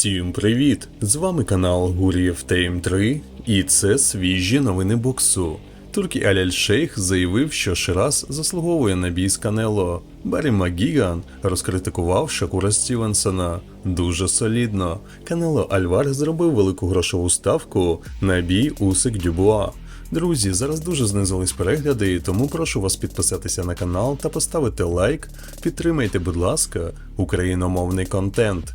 Всім привіт! З вами канал Гурієв Тейм 3 і це свіжі новини боксу. Туркі Аляль Шейх заявив, що Шираз заслуговує на бій з Канело. Баррі Магіган розкритикував Шакура Стівенсона. Дуже солідно. Канело Альвар зробив велику грошову ставку на бій Усик Дюбуа. Друзі, зараз дуже знизились перегляди, тому прошу вас підписатися на канал та поставити лайк. Підтримайте, будь ласка, україномовний контент.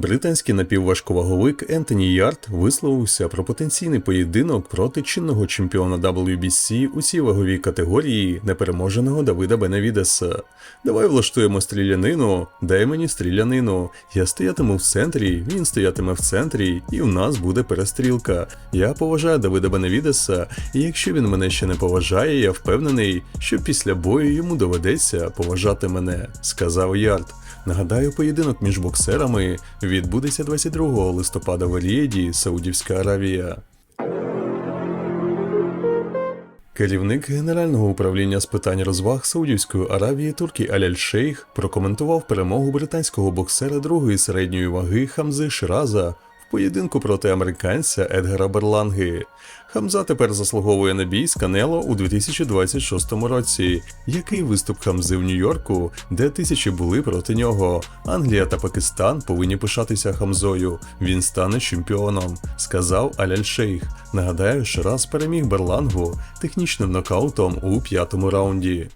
Британський напівважковаговик Ентоні Ярд висловився про потенційний поєдинок проти чинного чемпіона WBC у цій ваговій категорії непереможеного Давида Беневідеса. Давай влаштуємо стрілянину, дай мені стрілянину. Я стоятиму в центрі, він стоятиме в центрі, і в нас буде перестрілка. Я поважаю Давида Беневідеса, і якщо він мене ще не поважає, я впевнений, що після бою йому доведеться поважати мене, сказав Ярд. Нагадаю, поєдинок між боксерами відбудеться 22 листопада в Елієді, Саудівська Аравія. Керівник Генерального управління з питань розваг Саудівської Аравії Туркі Аляль Шейх прокоментував перемогу британського боксера другої середньої ваги Хамзи Шираза поєдинку проти американця Едгара Берланги. Хамза тепер заслуговує на бій з Канело у 2026 році. Який виступ Хамзи в Нью-Йорку, де тисячі були проти нього? Англія та Пакистан повинні пишатися Хамзою. Він стане чемпіоном, сказав Аляль Шейх. Нагадаю, що раз переміг Берлангу технічним нокаутом у п'ятому раунді.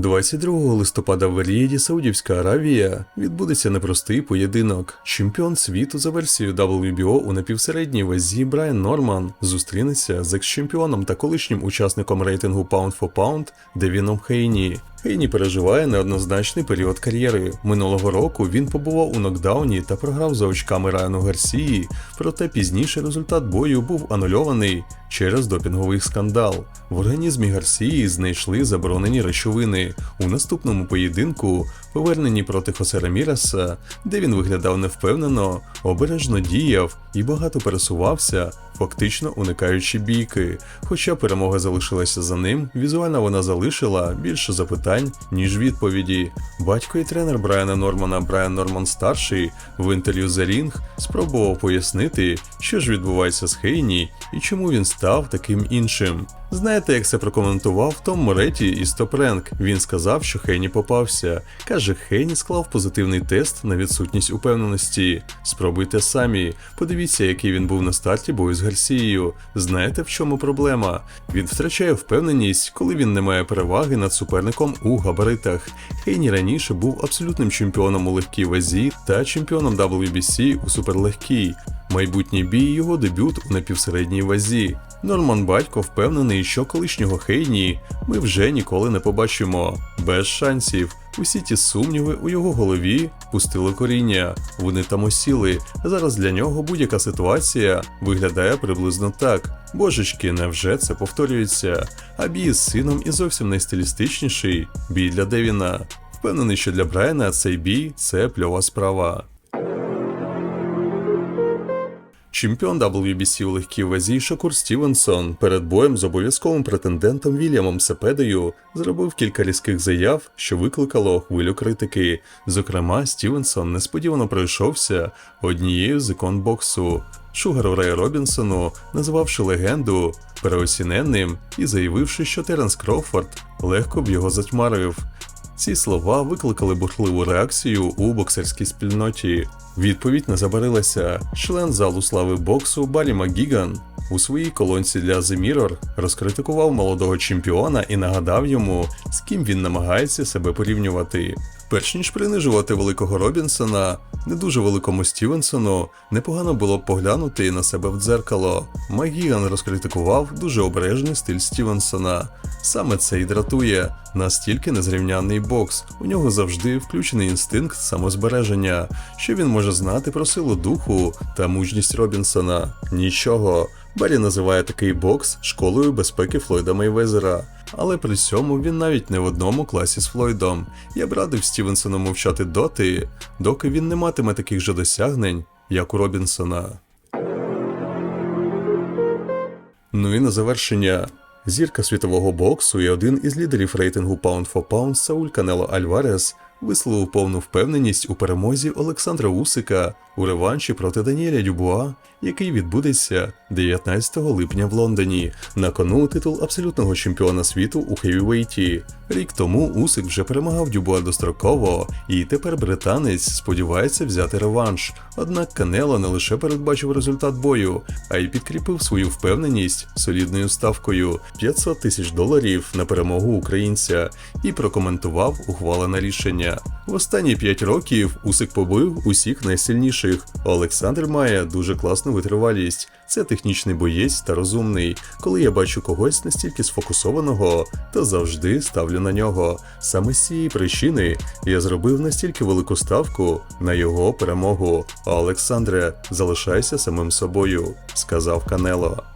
22 листопада в Рієді, Саудівська Аравія, відбудеться непростий поєдинок. Чемпіон світу за версією WBO у напівсередній вазі Брайан Норман зустрінеться з екс-чемпіоном та колишнім учасником рейтингу Pound for Pound Девіном Хейні. Хейні переживає неоднозначний період кар'єри. Минулого року він побував у нокдауні та програв за очками Райану Гарсії, проте пізніше результат бою був анульований через допінговий скандал. В організмі Гарсії знайшли заборонені речовини. У наступному поєдинку, поверненні проти Хосе Раміреса, де він виглядав невпевнено, обережно діяв і багато пересувався, фактично уникаючи бійки. Хоча перемога залишилася за ним, візуально вона залишила більше запитань, ніж відповіді. Батько і тренер Брайана Нормана Брайан Норман старший в інтерв'ю The Ring спробував пояснити, що ж відбувається з Хейні і чому він став таким іншим. Знаєте, як це прокоментував Том Мореті із Топренк? Він сказав, що Хейні попався. Каже, Хейні склав позитивний тест на відсутність упевненості. Спробуйте самі. Подивіться, який він був на старті бою з Гарсією. Знаєте, в чому проблема? Він втрачає впевненість, коли він не має переваги над суперником у габаритах. Хейні раніше був абсолютним чемпіоном у легкій вазі та чемпіоном WBC у суперлегкій. Майбутній бій його дебют у напівсередній вазі. Норман батько впевнений, що колишнього Хейні ми вже ніколи не побачимо. Без шансів. Усі ті сумніви у його голові пустили коріння. Вони там осіли. Зараз для нього будь-яка ситуація виглядає приблизно так. Божечки, невже це повторюється? А бій з сином і зовсім найстилістичніший бій для Девіна. Впевнений, що для Брайана цей бій це пльова справа. Чемпіон WBC у легкій вазі Шакур Стівенсон перед боєм з обов'язковим претендентом Вільямом Сепедою зробив кілька різких заяв, що викликало хвилю критики. Зокрема, Стівенсон несподівано пройшовся однією з ікон боксу. Шугару Рей Робінсону, назвавши легенду переосіненним і заявивши, що Теренс Кроуфорд легко б його затьмарив. Ці слова викликали бурхливу реакцію у боксерській спільноті. Відповідь не забарилася. Член залу слави боксу Барі Макгіган у своїй колонці для The Mirror розкритикував молодого чемпіона і нагадав йому, з ким він намагається себе порівнювати. Перш ніж принижувати великого Робінсона, не дуже великому Стівенсону, непогано було б поглянути на себе в дзеркало. Магіган розкритикував дуже обережний стиль Стівенсона. Саме це й дратує, настільки незрівнянний бокс. У нього завжди включений інстинкт самозбереження, що він може знати про силу духу та мужність Робінсона. Нічого. Баррі називає такий бокс школою безпеки Флойда Мейвезера. Але при цьому він навіть не в одному класі з Флойдом. Я б радив Стівенсону мовчати доти, доки він не матиме таких же досягнень, як у Робінсона. Ну і на завершення. Зірка світового боксу і один із лідерів рейтингу Pound for Pound Сауль Канело Альварес висловив повну впевненість у перемозі Олександра Усика у реванші проти Даніеля Дюбуа, який відбудеться 19 липня в Лондоні. На кону титул абсолютного чемпіона світу у хевівейті. Рік тому Усик вже перемагав Дюбуа достроково, і тепер британець сподівається взяти реванш. Однак Канело не лише передбачив результат бою, а й підкріпив свою впевненість солідною ставкою 500 тисяч доларів на перемогу українця і прокоментував ухвалене рішення. В останні 5 років Усик побив усіх найсильніших. Олександр має дуже класну витривалість. Це технічний боєць та розумний. Коли я бачу когось настільки сфокусованого, то завжди ставлю на нього. Саме з цієї причини я зробив настільки велику ставку на його перемогу. Олександре, залишайся самим собою, сказав Канело.